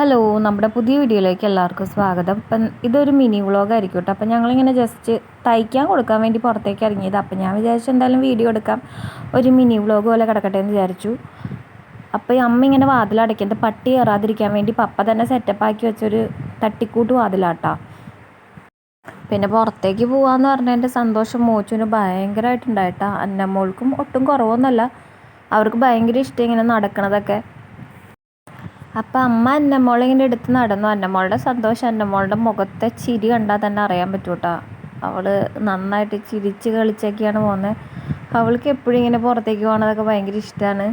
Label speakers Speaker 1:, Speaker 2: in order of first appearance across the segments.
Speaker 1: Hello നമ്മുടെ പുതിയ വീഡിയോയിലേക്ക് എല്ലാവർക്കും സ്വാഗതം. അപ്പം ഇതൊരു മിനി വ്ളോഗ് ആയിരിക്കും കേട്ടോ. അപ്പം ഞങ്ങളിങ്ങനെ ജസ്റ്റ് തയ്ക്കാൻ കൊടുക്കാൻ വേണ്ടി പുറത്തേക്ക് ഇറങ്ങിയത്. അപ്പം ഞാൻ വിചാരിച്ചു എന്തായാലും വീഡിയോ എടുക്കാം. ഒരു മിനി വ്ളോഗ് പോലെ കിടക്കട്ടെ എന്ന് വിചാരിച്ചു. അപ്പോൾ അമ്മ ഇങ്ങനെ വാതിലടയ്ക്കുന്നത് പട്ടി കയറാതിരിക്കാൻ വേണ്ടി പപ്പ തന്നെ സെറ്റപ്പ് ആക്കി വെച്ചൊരു തട്ടിക്കൂട്ട് വാതിലാട്ടോ. പിന്നെ പുറത്തേക്ക് പോകാമെന്ന് പറഞ്ഞതിന്റെ സന്തോഷം മോച്ചുവിന് ഭയങ്കരമായിട്ടുണ്ടായിട്ടാ. അന്നമ്മോൾക്കും ഒട്ടും കുറവൊന്നുമല്ല. അവർക്ക് ഭയങ്കര ഇഷ്ടം ഇങ്ങനെ നടക്കണതൊക്കെ. അപ്പം അമ്മ അന്നമ്മോളെ ഇങ്ങനെ എടുത്ത് നടന്നു. അന്നമ്മോളുടെ സന്തോഷം അന്നമ്മോളുടെ മുഖത്തെ ചിരി കണ്ടാൽ തന്നെ അറിയാൻ പറ്റൂട്ടോ. അവൾ നന്നായിട്ട് ചിരിച്ച് കളിച്ചൊക്കെയാണ് പോകുന്നത് അവൾക്ക് എപ്പോഴും ഇങ്ങനെ പുറത്തേക്ക് പോകണതൊക്കെ ഭയങ്കര ഇഷ്ടമാണ്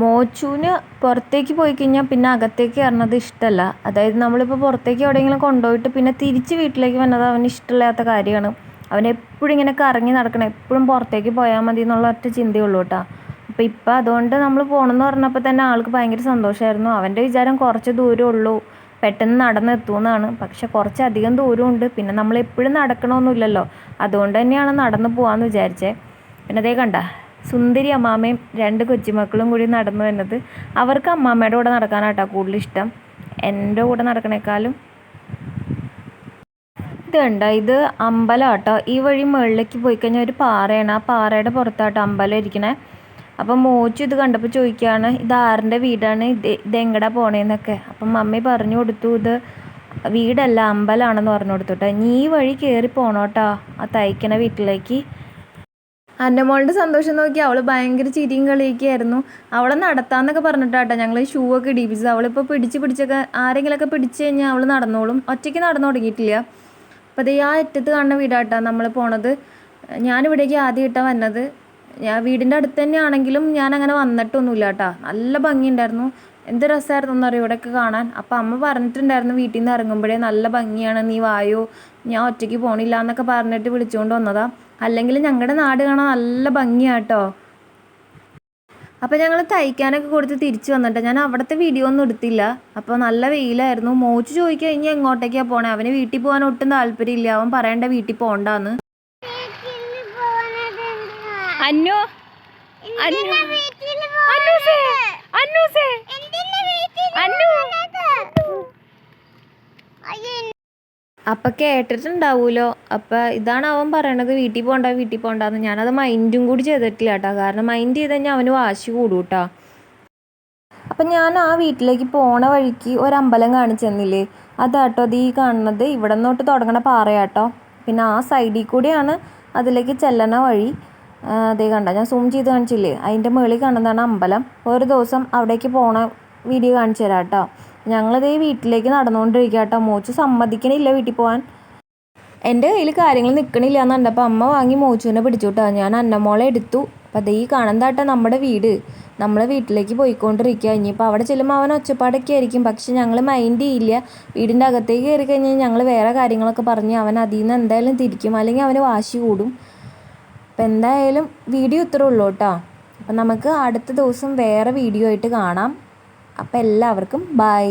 Speaker 1: മോച്ചുവിന് പുറത്തേക്ക് പോയി കഴിഞ്ഞാൽ പിന്നെ അകത്തേക്ക് കയറണത് ഇഷ്ടമല്ല അതായത് നമ്മളിപ്പോൾ പുറത്തേക്ക് എവിടെയെങ്കിലും കൊണ്ടുപോയിട്ട് പിന്നെ തിരിച്ച് വീട്ടിലേക്ക് വന്നത് അവന് ഇഷ്ടമില്ലാത്ത കാര്യമാണ്. അവൻ എപ്പോഴും ഇങ്ങനെ കറങ്ങി നടക്കണം. എപ്പോഴും പുറത്തേക്ക് പോയാൽ മതി എന്നുള്ള ഒറ്റ ചിന്തയുള്ളൂ കേട്ടോ. അപ്പോൾ ഇപ്പം അതുകൊണ്ട് നമ്മൾ പോകണമെന്ന് പറഞ്ഞപ്പോൾ തന്നെ ആൾക്ക് ഭയങ്കര സന്തോഷമായിരുന്നു അവന്റെ വിചാരം കുറച്ച് ദൂരം ഉള്ളൂ പെട്ടെന്ന് നടന്നെത്തുമെന്നാണ് പക്ഷെ കുറച്ചധികം ദൂരമുണ്ട് പിന്നെ നമ്മൾ എപ്പോഴും നടക്കണമൊന്നുമില്ലല്ലോ അതുകൊണ്ട് തന്നെയാണ് നടന്നു പോകാമെന്ന് വിചാരിച്ചേ. പിന്നെ അതേ കണ്ട സുന്ദരി അമ്മാമ്മയും രണ്ട് കൊച്ചുമക്കളും കൂടി നടന്നു വന്നത്. അവർക്ക് അമ്മാമ്മയുടെ കൂടെ നടക്കാനാട്ടോ കൂടുതൽ ഇഷ്ടം. എന്റെ കൂടെ നടക്കണേക്കാളും. ഇത് കണ്ട ഇത് അമ്പലം കേട്ടോ ഈ വഴി മുകളിലേക്ക് പോയി കഴിഞ്ഞാൽ ഒരു പാറയാണ്. ആ പാറയുടെ പുറത്താട്ടോ അമ്പലം ഇരിക്കണേ. അപ്പം മോച്ചു ഇത് കണ്ടപ്പോൾ ചോദിക്കുകയാണ് ഇത് ആറിന്റെ വീടാണ്? ഇത് ഇതെങ്ങടാ പോണേന്നൊക്കെ. അപ്പം മമ്മി പറഞ്ഞു കൊടുത്തു ഇത് വീടല്ല അമ്പലമാണെന്ന് പറഞ്ഞു കൊടുത്തു കേട്ടോ നീ ഈ വഴി കയറി പോണോട്ടോ ആ തയ്ക്കണ വീട്ടിലേക്ക്. എന്റെ മോളുടെ സന്തോഷം നോക്കി അവൾ ഭയങ്കര ചിരിയും കളിയൊക്കെയായിരുന്നു. അവളെ നടത്താന്നൊക്കെ പറഞ്ഞിട്ടാട്ടോ ഞങ്ങൾ ഷൂ ഒക്കെ ഇടിപ്പിച്ചത്. അവളിപ്പോൾ പിടിച്ച് പിടിച്ചൊക്കെ ആരെങ്കിലുമൊക്കെ പിടിച്ചു കഴിഞ്ഞാൽ അവൾ നടന്നോളും. ഒറ്റയ്ക്ക് നടന്നു തുടങ്ങിയിട്ടില്ല. അപ്പോൾ അതേ ആ അറ്റത്ത് കാണുന്ന വീടാട്ടോ നമ്മൾ പോണത്. ഞാനിവിടേക്ക് ആദ്യമായിട്ടാണ് വന്നത്. ഞാൻ വീടിന്റെ അടുത്ത് തന്നെ ആണെങ്കിലും ഞാൻ അങ്ങനെ വന്നിട്ടൊന്നുമില്ല കേട്ടോ നല്ല ഭംഗിയുണ്ടായിരുന്നു. എന്ത് രസമായിരുന്നു എന്നറിയോ ഇവിടെയൊക്കെ കാണാൻ? അപ്പം അമ്മ പറഞ്ഞിട്ടുണ്ടായിരുന്നു വീട്ടിൽ നിന്ന് ഇറങ്ങുമ്പോഴേ നല്ല ഭംഗിയാണ് നീ വായോ ഞാൻ ഒറ്റയ്ക്ക് പോകണില്ല എന്നൊക്കെ പറഞ്ഞിട്ട് വിളിച്ചുകൊണ്ട് വന്നതാ. അല്ലെങ്കിൽ ഞങ്ങളുടെ നാട് കാണാൻ നല്ല ഭംഗിയാട്ടോ അപ്പോൾ ഞങ്ങൾ തയ്ക്കാനൊക്കെ കൊടുത്ത് തിരിച്ചു വന്നിട്ട്. ഞാൻ അവിടുത്തെ വീഡിയോ ഒന്നും എടുത്തില്ല. അപ്പോൾ നല്ല വെയിലായിരുന്നു. മോച്ച് ചോദിക്കുക ഇനി എങ്ങോട്ടേക്കാണ് പോണേ? അവന് വീട്ടിൽ പോകാൻ ഒട്ടും താല്പര്യമില്ല. അവൻ പറയണ്ട വീട്ടിൽ പോകണ്ടാന്ന് അന്നു? അന്നു അന്നൂസേ അന്നൂസേ. അന്നു. അപ്പൊ കേട്ടിട്ടുണ്ടാവൂലോ? അപ്പൊ ഇതാണ് അവൻ പറയണത് വീട്ടിൽ പോണ്ട വീട്ടിൽ പോണ്ടെന്ന്. ഞാനത് മൈൻഡും കൂടി ചെയ്തിട്ടില്ല കേട്ടോ കാരണം മൈൻഡ് ചെയ്ത് കഴിഞ്ഞാൽ അവന് വാശി കൂടും കേട്ടോ അപ്പം ഞാൻ ആ വീട്ടിലേക്ക് പോണ വഴിക്ക് ഒരമ്പലം കാണിച്ചെന്നില്ലേ? അതാട്ടോ അത് ഈ കാണുന്നത്. ഇവിടെ നിന്നോട്ട് തുടങ്ങണ പാറയാട്ടോ. പിന്നെ ആ സൈഡിൽ കൂടിയാണ് അതിലേക്ക് ചെല്ലണ വഴി. അതേ കണ്ട ഞാൻ സൂം ചെയ്ത് കാണിച്ചില്ലേ? അതിന്റെ മുകളിൽ കാണുന്നതാണ് അമ്പലം. ഒരു ദിവസം അവിടേക്ക് പോണ വീഡിയോ കാണിച്ചു തരാം കേട്ടോ. ഞങ്ങളിതേ വീട്ടിലേക്ക് നടന്നുകൊണ്ടിരിക്കുക കേട്ടോ. മോച്ചു സമ്മതിക്കണില്ല വീട്ടിൽ പോകാൻ എന്റെ കയ്യിൽ കാര്യങ്ങൾ നിൽക്കണില്ല എന്ന് കണ്ടപ്പോൾ അമ്മ വാങ്ങി മോച്ചുവിനെ പിടിച്ചു കേട്ടോ. ഞാൻ അന്നമോളെ എടുത്തു. അപ്പോൾ അതേ ഈ കാണുന്നതാട്ടോ നമ്മുടെ വീട്. നമ്മൾ വീട്ടിലേക്ക് പോയിക്കൊണ്ടിരിക്കുക. ഇനിയിപ്പോൾ അവിടെ ചെല്ലുമ്പോൾ അവൻ ഒച്ചപ്പാടൊക്കെ ആയിരിക്കും. പക്ഷെ ഞങ്ങൾ മൈൻഡ് ചെയ്യില്ല. വീടിന്റെ അകത്തേക്ക് കയറി കഴിഞ്ഞാൽ ഞങ്ങൾ വേറെ കാര്യങ്ങളൊക്കെ പറഞ്ഞ് അവൻ അതിൽ നിന്ന് എന്തായാലും തിരിക്കും. അല്ലെങ്കിൽ അവന് വാശി കൂടും. അപ്പം എന്തായാലും വീഡിയോ ഇത്രേ ഉള്ളൂ കേട്ടോ. അപ്പം നമുക്ക് അടുത്ത ദിവസം വേറെ വീഡിയോ ആയിട്ട് കാണാം. അപ്പം എല്ലാവർക്കും ബൈ